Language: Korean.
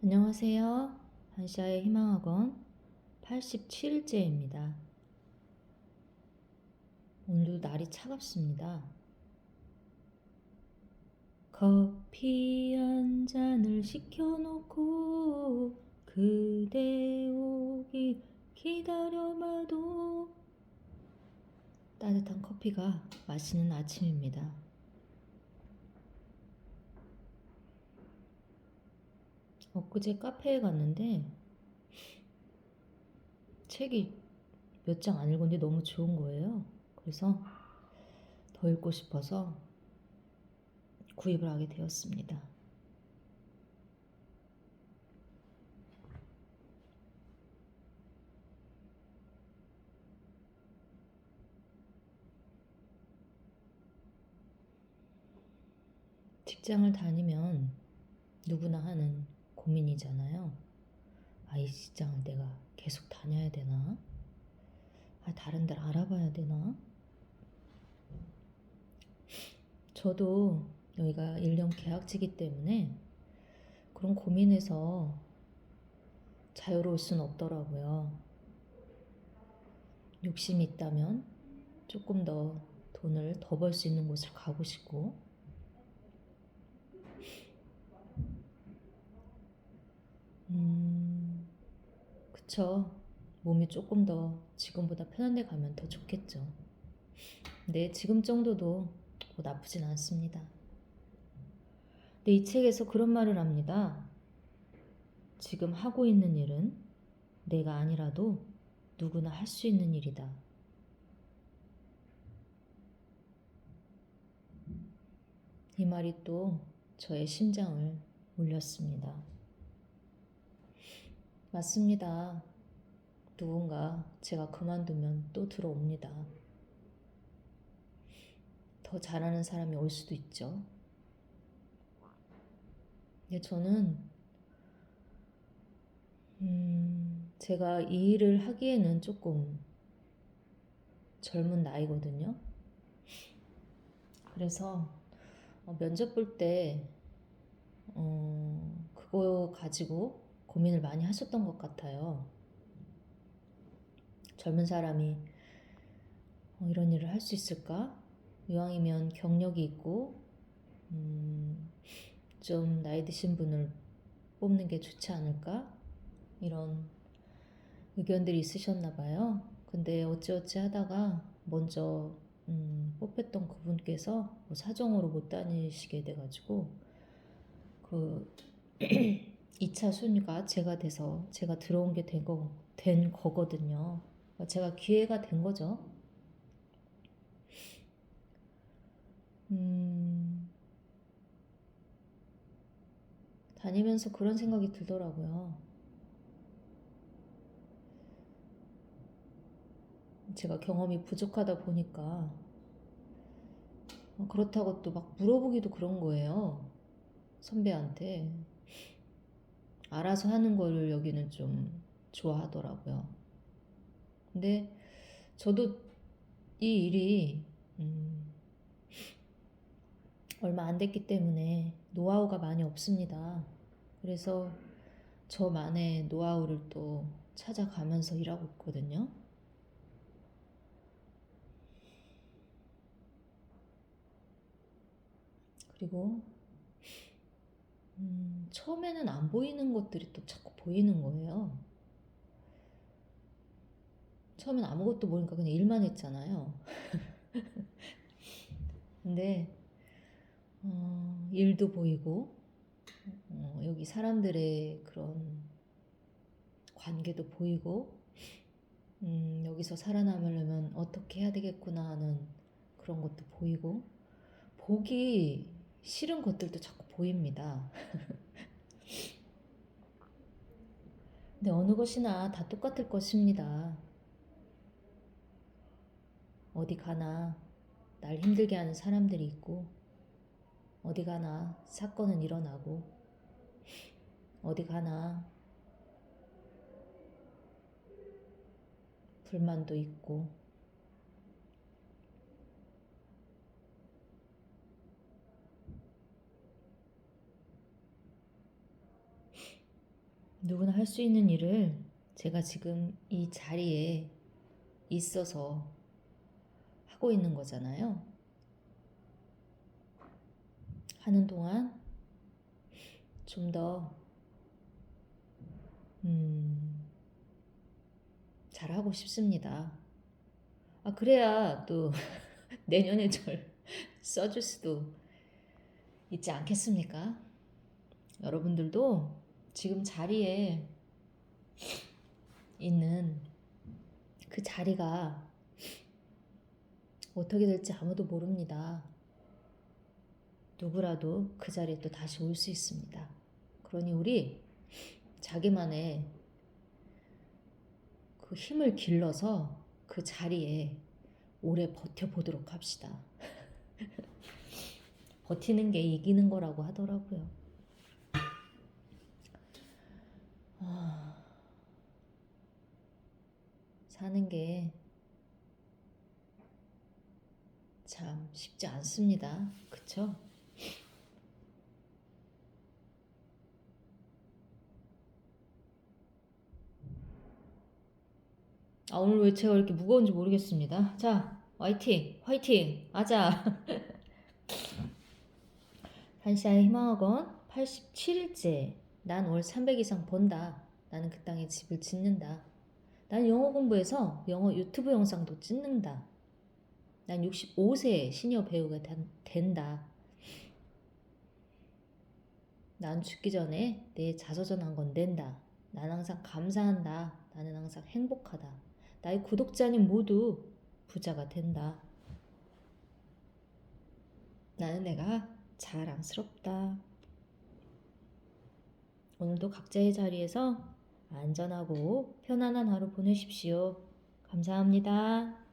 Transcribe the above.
안녕하세요. 한시아의 희망학원 87일째입니다. 오늘도 날이 차갑습니다. 커피 한 잔을 시켜놓고 그대 오기 기다려봐도 따뜻한 커피가 마시는 아침입니다. 엊그제 카페에 갔는데 책이 몇 장 안 읽었는데 너무 좋은 거예요. 그래서 더 읽고 싶어서 구입을 하게 되었습니다. 직장을 다니면 누구나 하는 고민이잖아요. 아, 이 직장을 내가 계속 다녀야 되나? 아, 다른 데를 알아봐야 되나? 저도 여기가 1년 계약직이기 때문에 그런 고민에서 자유로울 수는 없더라고요. 욕심이 있다면 조금 더 돈을 더 벌 수 있는 곳을 가고 싶고, 음, 그쵸. 몸이 조금 더 지금보다 편한 데 가면 더 좋겠죠. 근데 지금 정도도 뭐 나쁘진 않습니다. 근데 이 책에서 그런 말을 합니다. 지금 하고 있는 일은 내가 아니라도 누구나 할 수 있는 일이다. 이 말이 또 저의 심장을 울렸습니다. 맞습니다. 누군가 제가 그만두면 또 들어옵니다. 더 잘하는 사람이 올 수도 있죠. 근데 저는, 음, 제가 이 일을 하기에는 조금 젊은 나이거든요. 그래서 어, 면접 볼 때, 어, 그거 가지고 고민을 많이 하셨던 것 같아요. 젊은 사람이 어, 이런 일을 할 수 있을까? 이왕이면 경력이 있고, 음, 좀 나이 드신 분을 뽑는 게 좋지 않을까? 이런 의견들이 있으셨나 봐요. 근데 어찌어찌 하다가 먼저 음, 뽑혔던 그분께서 뭐 사정으로 못 다니시게 돼가지고 그 2차 순위가 제가 돼서 제가 들어온 게 된 거, 된 거거든요. 그러니까 제가 기회가 된 거죠. 음, 다니면서 그런 생각이 들더라고요. 제가 경험이 부족하다 보니까 어, 그렇다고 또 막 물어보기도 그런 거예요. 선배한테. 알아서 하는 거를 여기는 좀 좋아하더라고요. 근데 저도 이 일이 음, 얼마 안 됐기 때문에 노하우가 많이 없습니다. 그래서 저만의 노하우를 또 찾아가면서 일하고 있거든요. 그리고 음, 처음에는 안 보이는 것들이 또 자꾸 보이는 거예요. 처음엔 아무것도 모르니까 그냥 일만 했잖아요. 근데 어, 일도 보이고 어, 여기 사람들의 그런 관계도 보이고 음, 여기서 살아남으려면 어떻게 해야 되겠구나 하는 그런 것도 보이고 보기 싫은 것들도 자꾸 보입니다. 근데 어느 것이나 다 똑같을 것입니다. 어디 가나 날 힘들게 하는 사람들이 있고, 어디 가나 사건은 일어나고, 어디 가나 불만도 있고, 누구나 할 수 있는 일을 제가 지금 이 자리에 있어서 하고 있는 거잖아요. 하는 동안 좀 더, 음, 잘하고 싶습니다. 아, 그래야 또 내년에 절 써줄 수도 있지 않겠습니까? 여러분들도 지금 자리에 있는 그 자리가 어떻게 될지 아무도 모릅니다. 누구라도 그 자리에 또 다시 올 수 있습니다. 그러니 우리 자기만의 그 힘을 길러서 그 자리에 오래 버텨보도록 합시다. 버티는 게 이기는 거라고 하더라고요. 아, 사는 게 참 쉽지 않습니다. 그쵸? 아, 오늘 왜 제가 이렇게 무거운지 모르겠습니다. 자, 화이팅! 화이팅! 아자! 한시아의 희망학원 87일째. 난 월 300 이상 번다. 나는 그 땅에 집을 짓는다. 난 영어 공부해서 영어 유튜브 영상도 찍는다. 난 65세에 시니어 배우가 된- 된다. 난 죽기 전에 내 자서전 한권 낸다. 난 항상 감사한다. 나는 항상 행복하다. 나의 구독자님 모두 부자가 된다. 나는 내가 자랑스럽다. 오늘도 각자의 자리에서 안전하고 편안한 하루 보내십시오. 감사합니다.